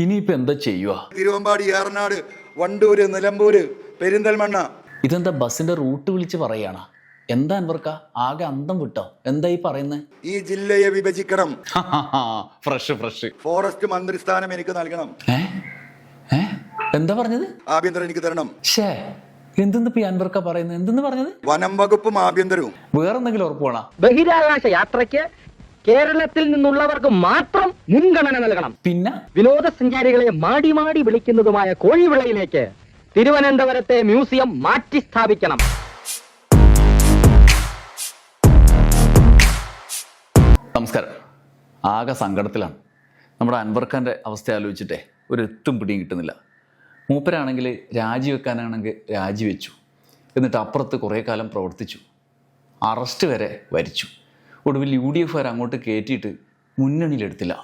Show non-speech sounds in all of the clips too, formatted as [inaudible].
ഇനിയിപ്പോ എന്താ ചെയ്യുക തിരുവമ്പാടി ഏറനാട് വണ്ടൂര് നിലമ്പൂര് പെരിന്തൽമണ്ണ. ഇതെന്താ ബസ്സിന്റെ റൂട്ട് വിളിച്ച് പറയാണ്? എന്താ അൻവർക്ക? ആകെ അന്തം വിട്ടോ? എന്താ ഈ പറയുന്നത് ഈ ജില്ലയെ വിഭജിക്കണം. Fresh fresh. ഫോറസ്റ്റ് മന്ത്രിസ്ഥാനം എനിക്ക് നൽകണം. എന്താ പറഞ്ഞത്? ആഭ്യന്തരം എനിക്ക് തരണം. ഷേ എന്തെന്ന് പി അൻവർക്ക പറയുന്നത് എന്തെന്ന് പറഞ്ഞത്? വനം വകുപ്പും ആഭ്യന്തരവും. വേറെന്തെങ്കിലും ഉറപ്പ് വേണോ? ബഹിരാകാശ യാത്രയ്ക്ക് കേരളത്തിൽ നിന്നുള്ളവർക്ക് മാത്രം മുൻഗണന നൽകണം. പിന്നെ? വിനോദസഞ്ചാരികളെ മാടി മാടി വിളിക്കുന്നതുമായ കോഴിവിളയിലേക്ക് തിരുവനന്തപുരത്തെ മ്യൂസിയം മാറ്റി സ്ഥാപിക്കണം. നമസ്കാരം. ആകെ സങ്കടത്തിലാണ്. നമ്മുടെ അൻവർഖാന്റെ അവസ്ഥ ആലോചിച്ചിട്ടേ ഒരു എത്തും പിടിയും കിട്ടുന്നില്ല. മൂപ്പരാണെങ്കിൽ രാജിവെക്കാനാണെങ്കിൽ രാജിവെച്ചു. എന്നിട്ട് അപ്പുറത്ത് കുറേ കാലം പ്രവർത്തിച്ചു. അറസ്റ്റ് വരെ വരിച്ചു. ഒടുവിൽ യു ഡി എഫ് വരെ അങ്ങോട്ട് കയറ്റിയിട്ട് മുന്നണിയിലെടുത്തില്ല.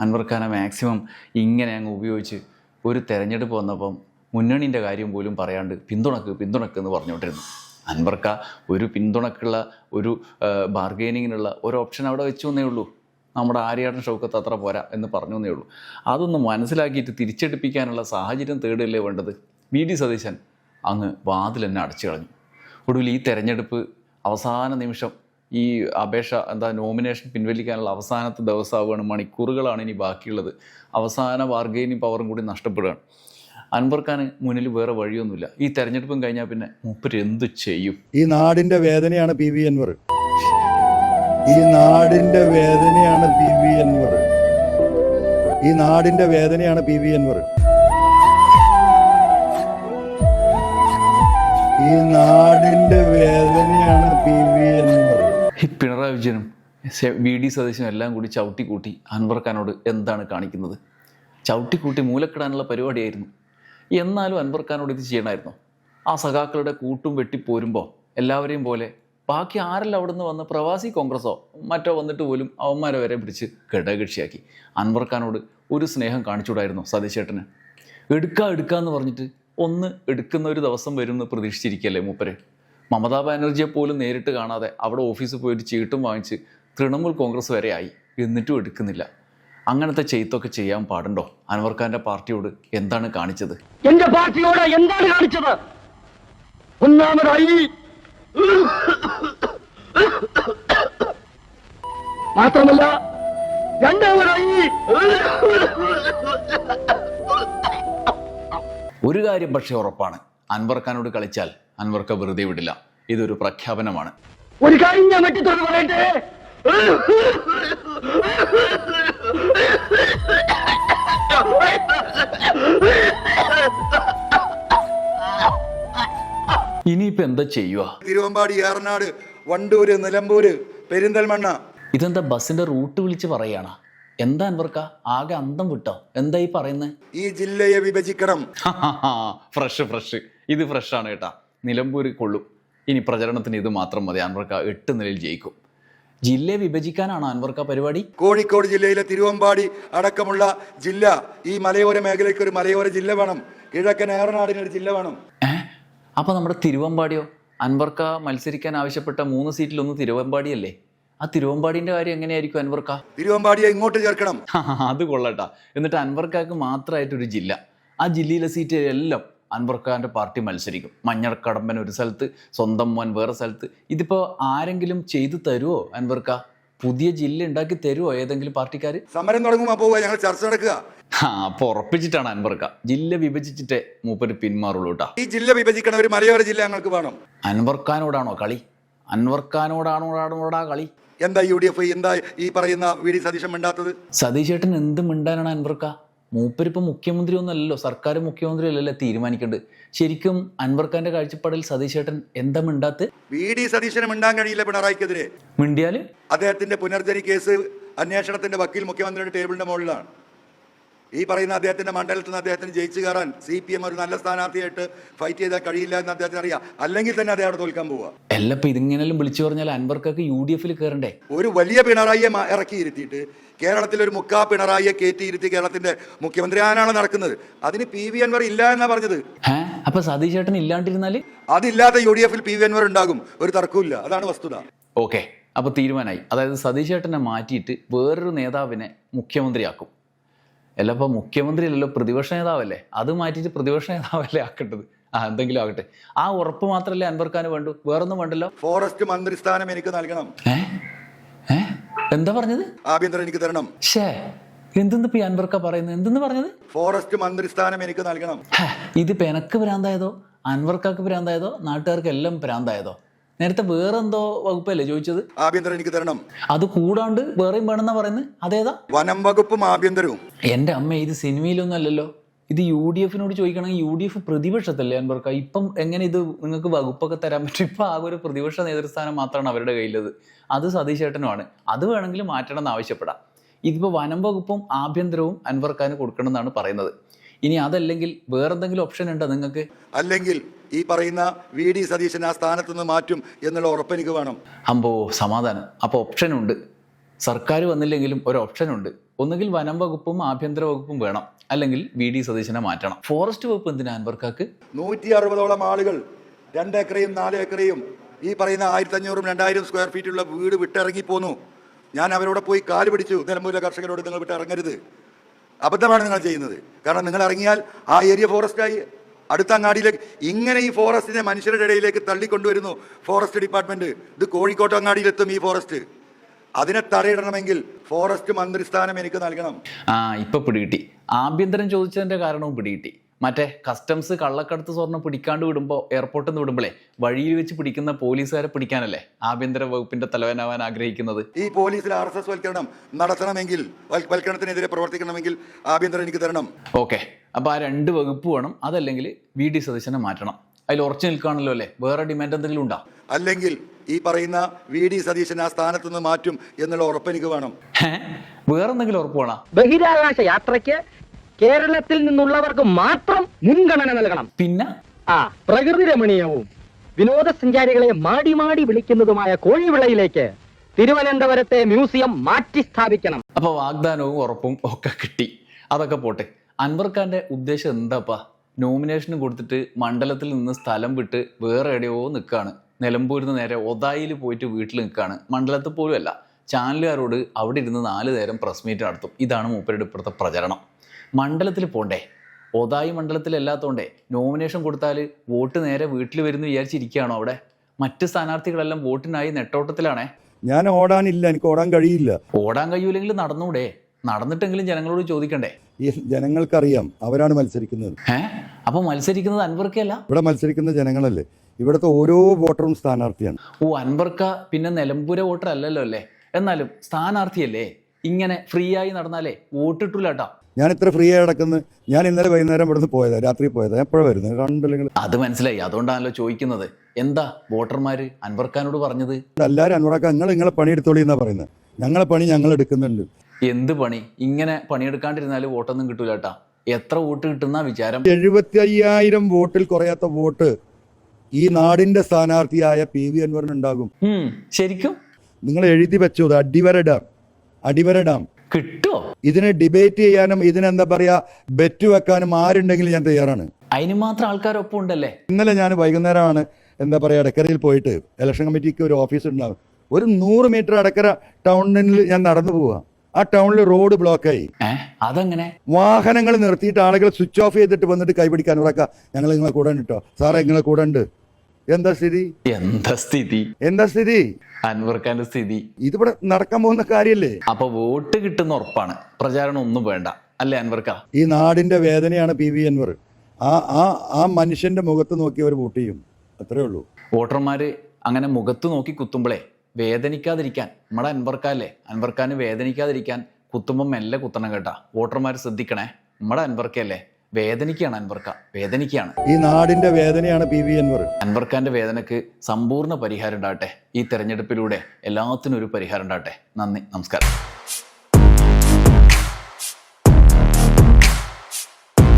അൻവർഖാനെ മാക്സിമം ഇങ്ങനെ അങ്ങ് ഉപയോഗിച്ച് ഒരു തെരഞ്ഞെടുപ്പ് വന്നപ്പം മുന്നണിന്റെ കാര്യം പോലും പറയാണ്ട് പിന്തുണക്ക് പിന്തുണക്ക് എന്ന് പറഞ്ഞുകൊണ്ടിരുന്നു. അൻവർക്ക ഒരു പിന്തുണക്കുള്ള ഒരു ബാർഗെയിനിങ്ങിനുള്ള ഒരു ഓപ്ഷൻ അവിടെ വെച്ചു എന്നേ ഉള്ളൂ. നമ്മുടെ ആര്യാടൻ ഷൗക്കത്ത് അത്ര പോരാ എന്ന് പറഞ്ഞു എന്നേ ഉള്ളൂ. അതൊന്ന് മനസ്സിലാക്കിയിട്ട് തിരിച്ചെടുപ്പിക്കാനുള്ള സാഹചര്യം തേടുകയല്ലേ വേണ്ടത്? വി. ഡി. സതീശൻ അങ്ങ് വാതിൽ തന്നെ അടച്ചു കളഞ്ഞു. ഒടുവിൽ ഈ തെരഞ്ഞെടുപ്പ് അവസാന നിമിഷം ഈ അപേക്ഷ എന്താ നോമിനേഷൻ പിൻവലിക്കാനുള്ള അവസാനത്തെ ദിവസമാവുകയാണ്. മണിക്കൂറുകളാണ് ഇനി ബാക്കിയുള്ളത്. അവസാന വാർഗേനി പവറും കൂടി നഷ്ടപ്പെടുകയാണ്. അൻവർ മുന്നിൽ വേറെ വഴിയൊന്നുമില്ല. ഈ തെരഞ്ഞെടുപ്പും കഴിഞ്ഞാൽ പിന്നെ മൂപ്പര് എന്ത് ചെയ്യും? ഈ നാടിന്റെ വേദനയാണ് പി. വി. അൻവർ. ഈ നാടിന്റെ വേദനയാണ് പി. വി. അൻവർ. ഈ നാടിന്റെ വേദനയാണ് പി. വി. അൻവർ. ഈ നാടിന്റെ വി ഡി സതീശനും എല്ലാം കൂടി ചവിട്ടിക്കൂട്ടി അൻവർ ഖാനോട് എന്താണ് കാണിക്കുന്നത്? ചവിട്ടിക്കൂട്ടി മൂലക്കിടാനുള്ള പരിപാടിയായിരുന്നു. എന്നാലും അൻവർ ഖാനോട് ഇത് ചെയ്യണമായിരുന്നു. ആ സഖാക്കളുടെ കൂട്ടും വെട്ടിപ്പോരുമ്പോൾ എല്ലാവരെയും പോലെ ബാക്കി ആരെല്ലാം അവിടെ നിന്ന് വന്ന് പ്രവാസി കോൺഗ്രസോ മറ്റോ വന്നിട്ട് പോലും അവന്മാരെ വരെ പിടിച്ച് ഘടകകക്ഷിയാക്കി. അൻവർ ഖാനോട് ഒരു സ്നേഹം കാണിച്ചുകൂടായിരുന്നു സതീശേട്ടന്. എടുക്കുക എടുക്കുക എന്ന് പറഞ്ഞിട്ട് ഒന്ന് എടുക്കുന്ന ഒരു ദിവസം വരും എന്ന് പ്രതീക്ഷിച്ചിരിക്കല്ലേ മൂപ്പര്? മമതാ ബാനർജിയെ പോലും നേരിട്ട് കാണാതെ അവിടെ ഓഫീസിൽ പോയിട്ട് ചീട്ടും വാങ്ങിച്ച് തൃണമൂൽ കോൺഗ്രസ് വരെ ആയി. എന്നിട്ടും എടുക്കുന്നില്ല. അങ്ങനത്തെ ചെയ്ത്തൊക്കെ ചെയ്യാൻ പാടുണ്ടോ? അൻവർ ഖാന്റെ പാർട്ടിയോട് എന്താണ് കാണിച്ചത്? എന്റെ പാർട്ടിയോട് എന്താണ് കാണിച്ചത്? ഒന്നാമതായി മാത്രമല്ല രണ്ടാമതായി ഒരു കാര്യം പക്ഷേ ഉറപ്പാണ്. അൻവർ ഖാനോട് കളിച്ചാൽ അൻവർക്ക വെറുതെ വിടില്ല. ഇതൊരു പ്രഖ്യാപനമാണ്. ഒരു കാര്യം ഞാൻ വെട്ടിത്തോട് പറയട്ടെ? ഇനിയിപ്പോ എന്താ ചെയ്യുക തിരുവമ്പാടി ഏറനാട് വണ്ടൂര് നിലമ്പൂര് പെരിന്തൽമണ്ണ. ഇതെന്താ ബസ്സിന്റെ റൂട്ട് വിളിച്ച് പറയാണ്? എന്താ അൻവർക്ക? ആകെ അന്തം വിട്ടോ? എന്താ ഈ പറയുന്നത് ഈ ജില്ലയെ വിഭജിക്കണം. Fresh fresh. ഇത് ഫ്രഷ് ആണ് കേട്ടാ. നിലമ്പൂര് കൊള്ളും. ഇനി പ്രചരണത്തിന് ഇത് മാത്രം മതി. അൻവർക്ക എട്ട് നിലയിൽ ജയിക്കും. ജില്ലയെ വിഭജിക്കാനാണ് അൻവർക്ക പരിപാടി? കോഴിക്കോട് ജില്ലയിലെ തിരുവമ്പാടി അടക്കമുള്ള ജില്ല ഈ മലയോര മേഖലയ്ക്ക് ഒരു മലയോര ജില്ല വേണം. കിഴക്കൻ ഏറനാടിന് ഒരു ജില്ല വേണം. അപ്പോൾ അപ്പൊ നമ്മുടെ തിരുവമ്പാടിയോ? അൻവർക്ക മത്സരിക്കാൻ ആവശ്യപ്പെട്ട മൂന്ന് സീറ്റിലൊന്ന് തിരുവമ്പാടിയല്ലേ? ആ തിരുവമ്പാടിന്റെ കാര്യം എങ്ങനെയായിരിക്കും അൻവർക്ക? തിരുവമ്പാടിയെ ഇങ്ങോട്ട് ചേർക്കണം. [laughs] അത് കൊള്ളട്ടാ. എന്നിട്ട് അൻവർക്കാക്ക് മാത്രമായിട്ടൊരു ജില്ല. ആ ജില്ലയിലെ സീറ്റ് എല്ലാം അൻവർഖാന്റെ പാർട്ടി മത്സരിക്കും. മഞ്ഞക്കടമ്പൻ ഒരു സ്ഥലത്ത് സ്വന്തം മോൻ വേറെ സ്ഥലത്ത്. ഇതിപ്പോ ആരെങ്കിലും ചെയ്തു തരുമോ അൻവർക്ക പുതിയ ജില്ല ഉണ്ടാക്കി തരുമോ ഏതെങ്കിലും പാർട്ടിക്കാർ സമരം തുടങ്ങുമ്പോൾ പോവുക ഞങ്ങൾ ചർച്ച നടക്കുക. ആ അപ്പൊ ഉറപ്പിച്ചിട്ടാണ് അൻവർക്ക ജില്ല വിഭജിച്ചിട്ടേ മൂപ്പര് പിന്മാറുള്ളൂ കേട്ടോ. ഈ ജില്ല വിഭജിക്കണം ഒരു മലയോര ജില്ല ഞങ്ങൾക്ക് വേണം. അൻവർക്കാനോടാണോ കളി? ഓടാ കളി? എന്താ യു ഡി എഫ് എന്താ ഈ പറയുന്ന വി ഡി സതീശൻ മിണ്ടാത്തത്? സതീശേട്ടൻ എന്ത് മിണ്ടാനാണ് അൻവർക്ക മൂപ്പരിപ്പോ മുഖ്യമന്ത്രി ഒന്നല്ലല്ലോ സർക്കാർ മുഖ്യമന്ത്രി അല്ലല്ലോ തീരുമാനിക്കേണ്ടത്? ശരിക്കും അൻവർഖാന്റെ കാഴ്ചപ്പാടിൽ സതീശ് ഏട്ടൻ എന്താ മിണ്ടാത്ത്? വി ഡി സതീശന് മിണ്ടാൻ കഴിയില്ല പിണറായിക്കെതിരെ. മിണ്ടിയാൽ? അദ്ദേഹത്തിന്റെ പുനർജനി കേസ് അന്വേഷണത്തിന്റെ വക്കീൽ മുഖ്യമന്ത്രിയുടെ ടേബിളിന്റെ മുകളിലാണ്. ഈ പറയുന്ന അദ്ദേഹത്തിന്റെ മണ്ഡലത്തിൽ നിന്ന് അദ്ദേഹത്തിന് ജയിച്ചു കയറാൻ സി പി എം ഒരു നല്ല സ്ഥാനാർത്ഥിയായിട്ട് ഫൈറ്റ് ചെയ്താൽ കഴിയില്ല എന്ന് അദ്ദേഹത്തിന് അറിയാം. അല്ലെങ്കിൽ തന്നെ അദ്ദേഹം തോൽക്കാൻ പോവുക. എല്ലപ്പോ ഇതിങ്ങനെല്ലാം വിളിച്ചു പറഞ്ഞാൽ അൻവർക്കൊക്കെ യു ഡി എഫിൽ കയറണ്ടേ ഒരു വലിയ പിണറായിയെ ഇറക്കിയിരുത്തിയിട്ട് ഇറക്കി ഇരുത്തിയിട്ട് കേരളത്തിൽ ഒരു മുക്കാ പിണറായിയെ കയറ്റി ഇരുത്തി കേരളത്തിന്റെ മുഖ്യമന്ത്രിയാനാണ് നടക്കുന്നത്. അതിന് പി വി അൻവർ ഇല്ല എന്നാ പറഞ്ഞത്. അപ്പൊ സതീഷ് ചേട്ടൻ ഇല്ലാണ്ടിരുന്നാൽ? അതില്ലാതെ യു ഡി എഫിൽ പി വി അൻവർ ഉണ്ടാകും. ഒരു തർക്കമില്ല അതാണ് വസ്തുത. ഓക്കെ അപ്പൊ തീരുമാനമായി അതായത് സതീഷ് ചേട്ടനെ മാറ്റിയിട്ട് വേറൊരു നേതാവിനെ മുഖ്യമന്ത്രിയാക്കും. അല്ല ഇപ്പോൾ മുഖ്യമന്ത്രി അല്ലല്ലോ പ്രതിപക്ഷ നേതാവല്ലേ? അത് മാറ്റിയിട്ട് പ്രതിപക്ഷ നേതാവല്ലേ ആക്കേണ്ടത്? ആ എന്തെങ്കിലും ആകട്ടെ. ആ ഉറപ്പ് മാത്രമല്ലേ അൻവർ ഖാന് വേണ്ടു? വേറൊന്നും വേണ്ടല്ലോ? ഫോറസ്റ്റ് മന്ത്രി സ്ഥാനം എനിക്ക് നൽകണം. എന്താ പറഞ്ഞത്? ആഭ്യന്തരം എനിക്ക് തരണം. ഷേ എന്തെന്ന് ഇപ്പൊ അൻപർക്ക അൻവർ പറയുന്നത്? എന്തെന്ന് പറഞ്ഞത്? ഫോറസ്റ്റ് മന്ത്രി സ്ഥാനം എനിക്ക് നൽകണം. ഇത് ഇതിപ്പോ എനക്ക് ഭ്രാന്തായതോ? അൻവർക്കാക്ക് ഭ്രാന്തായതോ? നാട്ടുകാർക്ക് എല്ലാം ഭ്രാന്തായതോ? നേരത്തെ വേറെന്തോ വകുപ്പല്ലേ ചോദിച്ചത്? ആഭ്യന്തരം എനിക്ക് തരണം. അത് കൂടാണ്ട് വേറെയും വേണമെന്നാ പറയുന്നത്? അതേതാ? വനം വകുപ്പും ആഭ്യന്തരവും. എന്റെ അമ്മ ഇത് സിനിമയിലൊന്നും അല്ലല്ലോ. ഇത് യു ഡി എഫിനോട് ചോദിക്കണമെങ്കിൽ യു ഡി എഫ് പ്രതിപക്ഷത്തല്ലേ അൻവർക്ക? ഇപ്പം എങ്ങനെ ഇത് നിങ്ങൾക്ക് വകുപ്പൊക്കെ തരാൻ പറ്റും? ഇപ്പം ആ ഒരു പ്രതിപക്ഷ നേതൃസ്ഥാനം മാത്രമാണ് അവരുടെ കയ്യിലത് അത് സതീശേട്ടനുമാണ് അത് വേണമെങ്കിൽ മാറ്റണം എന്ന് ആവശ്യപ്പെടാം. ഇതിപ്പോൾ വനം വകുപ്പും ആഭ്യന്തരവും അൻവർക്കാന് കൊടുക്കണമെന്നാണ് പറയുന്നത്. ഇനി അതല്ലെങ്കിൽ വേറെന്തെങ്കിലും ഓപ്ഷൻ ഉണ്ടോ നിങ്ങൾക്ക്? അല്ലെങ്കിൽ ഈ പറയുന്ന വി ഡി സതീശൻ ആ സ്ഥാനത്ത് നിന്ന് മാറ്റും എന്നുള്ള ഉറപ്പ് എനിക്ക് വേണം. അമ്പോ സമാധാനം. അപ്പോൾ ഓപ്ഷനുണ്ട് സർക്കാർ വന്നില്ലെങ്കിലും ഒരു ഓപ്ഷൻ ഉണ്ട്. ഒന്നുകിൽ വനം വകുപ്പും ആഭ്യന്തര വകുപ്പും വേണം. അല്ലെങ്കിൽ വി ഡി സതീശനെ മാറ്റണം. ഫോറസ്റ്റ് വകുപ്പ് എന്തിനാ അൻവർക്കാക്ക് നൂറ്റി അറുപതോളം ആളുകൾ രണ്ട് നാലേക്കറയും നാല് ഏക്കറയും ഈ പറയുന്ന ആയിരത്തി അഞ്ഞൂറും രണ്ടായിരം സ്ക്വയർ ഫീറ്റുള്ള വീട് വിട്ടിറങ്ങി പോന്നു ഞാൻ അവരോട് പോയി കാൽ പിടിച്ചു. നിലമ്പൂരിലെ കർഷകരോട് നിങ്ങൾ വിട്ടിറങ്ങരുത്. അബദ്ധമാണ് നിങ്ങൾ ചെയ്യുന്നത്. കാരണം നിങ്ങൾ ഇറങ്ങിയാൽ ആ ഏരിയ ഫോറസ്റ്റായി അടുത്ത അങ്ങാടിയിലേക്ക് ഇങ്ങനെ ഈ ഫോറസ്റ്റിനെ മനുഷ്യരുടെ ഇടയിലേക്ക് തള്ളിക്കൊണ്ടുവരുന്നു ഫോറസ്റ്റ് ഡിപ്പാർട്ട്മെന്റ് ഇത് കോഴിക്കോട്ട് അങ്ങാടിയിലെത്തും ഈ ഫോറസ്റ്റ് അതിനെ തടയിടണമെങ്കിൽ ഫോറസ്റ്റ് മന്ത്രിസ്ഥാനം എനിക്ക് നൽകണം. ആ ഇപ്പൊ പിടികിട്ടി. ആഭ്യന്തരം ചോദിച്ചതിന്റെ കാരണവും പിടികിട്ടി. മറ്റേ കസ്റ്റംസ് കള്ളക്കടത്ത് സ്വർണം പിടിക്കാണ്ട് വിടുമ്പോൾ എയർപോർട്ടിൽ നിന്ന് വിടുമ്പോഴേ വഴിയിൽ വെച്ച് പിടിക്കുന്ന പോലീസുകാരെ പിടിക്കാനല്ലേ ആഭ്യന്തര വകുപ്പിന്റെ തലവനാവാൻ ആഗ്രഹിക്കുന്നത്? ഈ പോലീസിൽ ആർ എസ് എസ് വൽക്കരണം നടത്തണമെങ്കിൽ വൽക്കരണത്തിനെതിരെ പ്രവർത്തിക്കണമെങ്കിൽ ആഭ്യന്തരം എനിക്ക് തരണം. ഓക്കെ അപ്പൊ ആ രണ്ട് വകുപ്പ് വേണം. അതല്ലെങ്കിൽ വി ഡി സതീശനെ മാറ്റണം. അതിൽ ഉറച്ചു നിൽക്കുകയാണല്ലോ അല്ലേ? വേറെ ഡിമാൻഡ് എന്തെങ്കിലും ഉണ്ടോ? അല്ലെങ്കിൽ ഈ പറയുന്ന വി ഡി സതീശൻ ആ സ്ഥാനത്ത് നിന്ന് മാറ്റും എന്നുള്ള ഉറപ്പ് എനിക്ക് വേണം. വേറെ വേറെന്തെങ്കിലും ഉറപ്പ് വേണം? ബഹിരാകാശ യാത്രയ്ക്ക് കേരളത്തിൽ നിന്നുള്ളവർക്ക് മാത്രം മുൻഗണന നൽകണം. പിന്നെ? ആ പ്രകൃതി രമണീയവും വിനോദസഞ്ചാരികളെ മാടി മാടി വിളിക്കുന്നതുമായ കോഴിവിളയിലേക്ക് തിരുവനന്തപുരത്തെ മ്യൂസിയം മാറ്റി സ്ഥാപിക്കണം. അപ്പൊ വാഗ്ദാനവും ഉറപ്പും ഒക്കെ കിട്ടി. അതൊക്കെ പോട്ടെ. അൻവർ ഖാന്റെ ഉദ്ദേശം എന്താപ്പാ? നോമിനേഷനും കൊടുത്തിട്ട് മണ്ഡലത്തിൽ നിന്ന് സ്ഥലം വിട്ട് വേറെ എവിടെയോ നിൽക്കുകയാണ് നിലമ്പൂരിൽ നിന്ന് നേരെ ഒതായിൽ പോയിട്ട് വീട്ടിൽ നിൽക്കുകയാണ് മണ്ഡലത്തിൽ പോലും അല്ല ചാനലുകാരോട് അവിടെ ഇരുന്ന് നാല് നേരം പ്രസ് മീറ്റ് നടത്തും. ഇതാണ് മൂപ്പരുടെ ഇപ്പോഴത്തെ പ്രചരണം. മണ്ഡലത്തിൽ പോണ്ടേ? ഒതായി മണ്ഡലത്തിലല്ലാത്തോണ്ടേ നോമിനേഷൻ കൊടുത്താൽ വോട്ട് നേരെ വീട്ടിൽ വരുന്നു വിചാരിച്ചിരിക്കുകയാണോ അവിടെ? മറ്റ് സ്ഥാനാർത്ഥികളെല്ലാം വോട്ടിനായി നെട്ടോട്ടത്തിലാണേ? ഞാൻ ഓടാനില്ല എനിക്ക് ഓടാൻ കഴിയില്ല. ഓടാൻ കഴിയൂലെങ്കിൽ നടന്നൂടെ? നടന്നിട്ടെങ്കിലും ജനങ്ങളോട് ചോദിക്കണ്ടേ? ഈ ജനങ്ങൾക്കറിയാം അവരാണ് മത്സരിക്കുന്നത്. ഏ അപ്പൊ മത്സരിക്കുന്നത് അൻവർക്കല്ല ഇവിടെ മത്സരിക്കുന്ന ജനങ്ങളല്ലേ? ഇവിടുത്തെ ഓരോ വോട്ടറും സ്ഥാനാർത്ഥിയാണ്. ഓ അൻവർക്ക പിന്നെ നിലമ്പൂര വോട്ടർ അല്ലല്ലോ അല്ലേ? എന്നാലും സ്ഥാനാർത്ഥിയല്ലേ? ഇങ്ങനെ ഫ്രീ ആയി നടന്നാലേ വോട്ടിട്ടില്ല കേട്ടോ ഞാൻ ഇത്ര ഫ്രീ ആയി കിടക്കുന്നത് ഞാൻ ഇന്നലെ വൈകുന്നേരം ഇവിടുന്ന് പോയതാ രാത്രി പോയതാ. എപ്പോഴാണ് വരുന്നത്? കണ്ടില്ലെങ്കിൽ അത് മനസ്സിലായി. അതുകൊണ്ടാണല്ലോ ചോദിക്കുന്നത്. എന്താ വോട്ടർമാര് അൻവർഖാനോട് പറഞ്ഞത്? എല്ലാവരും അനുറാക്ക നിങ്ങൾ നിങ്ങളെ പണിയെടുത്തോളി എന്നാ പറയുന്നത്. ഞങ്ങളെ പണി ഞങ്ങൾ എടുക്കുന്നുണ്ട്. എന്ത് പണി? ഇങ്ങനെ പണിയെടുക്കാണ്ടിരുന്നാലും വോട്ടൊന്നും കിട്ടൂല കേട്ടാ എത്ര വോട്ട് കിട്ടുന്ന വിചാരം? എഴുപത്തി അയ്യായിരം വോട്ടിൽ കുറയാത്ത വോട്ട് ഈ നാടിന്റെ സ്ഥാനാർത്ഥിയായ പി വി അൻവറിനുണ്ടാകും. ശരിക്കും? നിങ്ങൾ എഴുതി വെച്ചോ അടിവര ഡാം. അടിവര ഡാം. കിട്ടോ? ഇതിനെ ഡിബേറ്റ് ചെയ്യാനും ഇതിനെന്താ പറയാ ബെറ്റ് വെക്കാനും ആരുണ്ടെങ്കിലും ഞാൻ തയ്യാറാണ്. അതിന് മാത്രം ആൾക്കാരൊപ്പം ഉണ്ടല്ലേ ഇന്നലെ ഞാൻ വൈകുന്നേരമാണ് എന്താ പറയാ അടക്കരയിൽ പോയിട്ട് ഇലക്ഷൻ കമ്മിറ്റിക്ക് ഒരു ഓഫീസ് ഉണ്ടാവും. ഒരു നൂറ് മീറ്റർ അടക്കര ടൗണിൽ ഞാൻ നടന്നു പോവാ. ആ ടൗണിൽ റോഡ് ബ്ലോക്ക് ആയി. അതെങ്ങനെ? വാഹനങ്ങൾ നിർത്തിയിട്ട് ആളുകൾ സ്വിച്ച് ഓഫ് ചെയ്തിട്ട് വന്നിട്ട് കൈപിടിക്കാൻ ഉറക്ക. ഞങ്ങൾ നിങ്ങളെ കൂടെ ഉണ്ട് കേട്ടോ സാറേ നിങ്ങളെ കൂടെ ഉണ്ട്. എന്താ സ്ഥിതി? എന്താ സ്ഥിതി? എന്താ സ്ഥിതി? അൻവർക്കാന്റെ സ്ഥിതി. ഇതിവിടെ നടക്കാൻ പോകുന്ന കാര്യല്ലേ? അപ്പൊ വോട്ട് കിട്ടുന്ന ഉറപ്പാണ്. പ്രചാരണം ഒന്നും വേണ്ട. അല്ലേ അൻവർക്ക? ഈ നാടിന്റെ വേദനയാണ് പി വി അൻവർ. ആ ആ ആ മനുഷ്യന്റെ മുഖത്ത് നോക്കി അവർ വോട്ട് ചെയ്യും. അത്രേ ഉള്ളൂ. വോട്ടർമാര് അങ്ങനെ മുഖത്ത് നോക്കി കുത്തുമ്പോളേ വേദനിക്കാതിരിക്കാൻ. നമ്മുടെ അൻവർക്കാല്ലേ? അൻവർക്കാന് വേദനിക്കാതിരിക്കാൻ കുത്തുമ്പോൾ മെല്ലെ കുത്തണം കേട്ടാ. വോട്ടർമാർ ശ്രദ്ധിക്കണേ. നമ്മുടെ അൻവർക്കല്ലേ? വേദനിക്കുകയാണ് അൻവർക്ക. വേദനിക്കുകയാണ് ഈ നാടിന്റെ വേദനയാണ് പി വി അൻവർ. അൻവർഖാന്റെ വേദനക്ക് സമ്പൂർണ പരിഹാരം ഉണ്ടാകട്ടെ ഈ തെരഞ്ഞെടുപ്പിലൂടെ എല്ലാത്തിനും ഒരു പരിഹാരം ഉണ്ടാകട്ടെ നന്ദി. നമസ്കാരം.